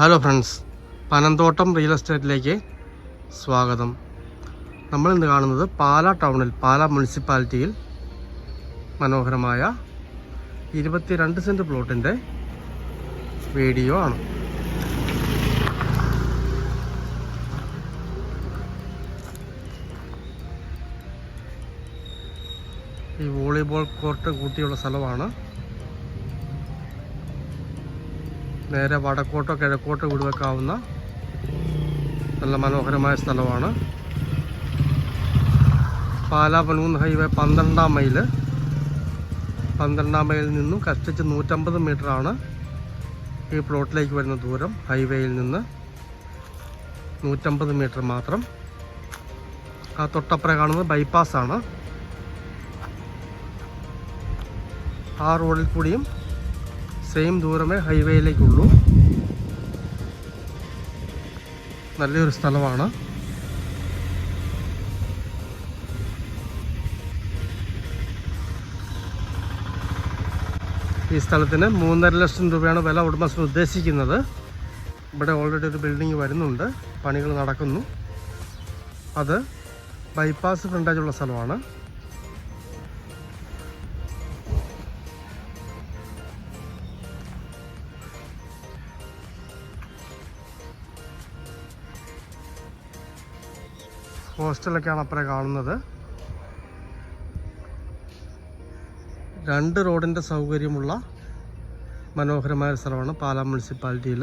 Hello friends Panamthottam real എസ്റ്റേറ്റിലേക്ക് സ്വാഗതം. നമ്മൾ ഇന്ന് കാണുന്നത് പാല ടൗണിൽ പാല മുനിസിപ്പാലിറ്റിയിൽ മനോഹരമായ ഇരുപത്തിരണ്ട് സെന്റ് പ്ലോട്ടിന്റെ വീഡിയോ ആണ്. ഈ വോളിബോൾ കോർട്ട് കൂട്ടിയുള്ള സ്ഥലമാണ് നേരെ വടക്കോട്ടോ കിഴക്കോട്ടോ വിടുവെക്കാവുന്ന നല്ല മനോഹരമായ സ്ഥലമാണ്. പാലാ പനൂന്ന് ഹൈവേ പന്ത്രണ്ടാം മൈൽ. പന്ത്രണ്ടാം മൈലിൽ നിന്നും കഷ്ടിച്ച് നൂറ്റമ്പത് ആണ് ഈ പ്ലോട്ടിലേക്ക് വരുന്ന ദൂരം. ഹൈവേയിൽ നിന്ന് നൂറ്റമ്പത് മീറ്റർ മാത്രം. ആ തൊട്ടപ്പുറം കാണുന്നത് ആണ് ആ റോഡിൽ കൂടിയും സെയിം ദൂരമേ ഹൈവേയിലേക്കുള്ളൂ നല്ലൊരു സ്ഥലമാണ്. ഈ സ്ഥലത്തിന് മൂന്നര ലക്ഷം രൂപയാണ് വില ഉടമസ്ഥൻ ഉദ്ദേശിക്കുന്നത്. ഇവിടെ ഓൾറെഡി ഒരു ബിൽഡിംഗ് വരുന്നുണ്ട്. പണികൾ നടക്കുന്നു. അത് ബൈപ്പാസ് ഫ്രണ്ടേജുള്ള സ്ഥലമാണ്. ഹോസ്റ്റലൊക്കെയാണ് അപ്പുറം കാണുന്നത്. രണ്ട് റോഡിന്റെ സൗകര്യമുള്ള മനോഹരമായ സ്ഥലമാണ് പാലാ മുനിസിപ്പാലിറ്റിയിൽ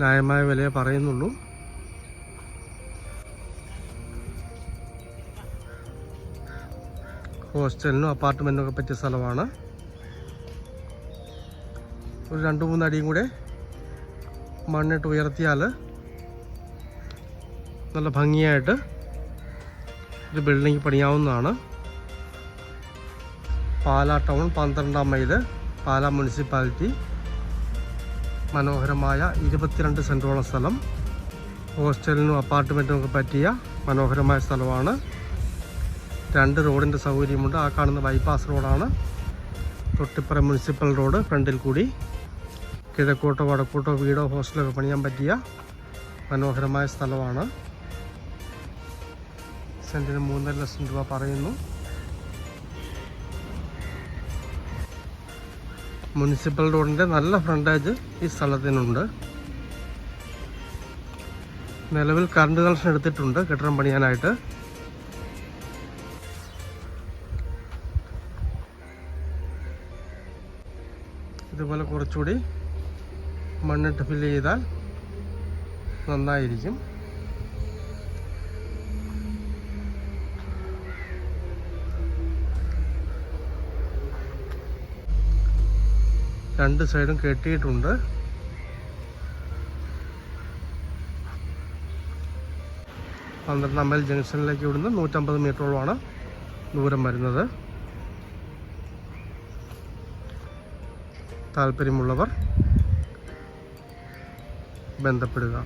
ന്യായമായ വിലയെ പറയുന്നുള്ളൂ. ഹോസ്റ്റലിനും അപ്പാർട്ട്മെന്റിനും ഒക്കെ പറ്റിയ സ്ഥലമാണ്. ഒരു രണ്ട് മൂന്ന് അടിയും കൂടെ മണ്ണിട്ട് ഉയർത്തിയാൽ നല്ല ഭംഗിയായിട്ട് ഒരു ബിൽഡിംഗ് പണിയാവുന്നതാണ്. പാലാ ടൗൺ പന്ത്രണ്ടാം മൈൽ പാലാ മുനിസിപ്പാലിറ്റി. മനോഹരമായ ഇരുപത്തിരണ്ട് സെന്റോളം സ്ഥലം. ഹോസ്റ്റലിനും അപ്പാർട്ട്മെന്റിനും ഒക്കെ പറ്റിയ മനോഹരമായ സ്ഥലമാണ്. രണ്ട് റോഡിന്റെ സൗകര്യമുണ്ട്. ആ കാണുന്ന ബൈപ്പാസ് റോഡാണ്. തൊട്ടിപ്പുറം മുനിസിപ്പൽ റോഡ് ഫ്രണ്ടിൽ കൂടി. കിഴക്കോട്ടോ വടക്കോട്ടോ വീടോ ഹോസ്റ്റലൊക്കെ പണിയാൻ പറ്റിയ മനോഹരമായ സ്ഥലമാണ്. സെന്റിന് മൂന്നര ലക്ഷം രൂപ പറയുന്നു. മുനിസിപ്പൽ റോഡിന്റെ നല്ല ഫ്രണ്ടേജ് ഈ സ്ഥലത്തിനുണ്ട്. നിലവിൽ കറണ്ട് കണക്ഷൻ എടുത്തിട്ടുണ്ട് കെട്ടിടം പണിയാനായിട്ട്. ഇതുപോലെ കുറച്ചുകൂടി മണ്ണിട്ട് ഫില്ല് ചെയ്താൽ നന്നായിരിക്കും. രണ്ട് സൈഡും കെട്ടിയിട്ടുണ്ട്. പന്ത്രണ്ടാം മൈൽ ജംഗ്ഷനിലേക്ക് ഇവിടുന്ന് നൂറ്റമ്പത് മീറ്ററോളമാണ് ദൂരം വരുന്നത്. താല്പര്യമുള്ളവർ ബന്ധപ്പെടുക.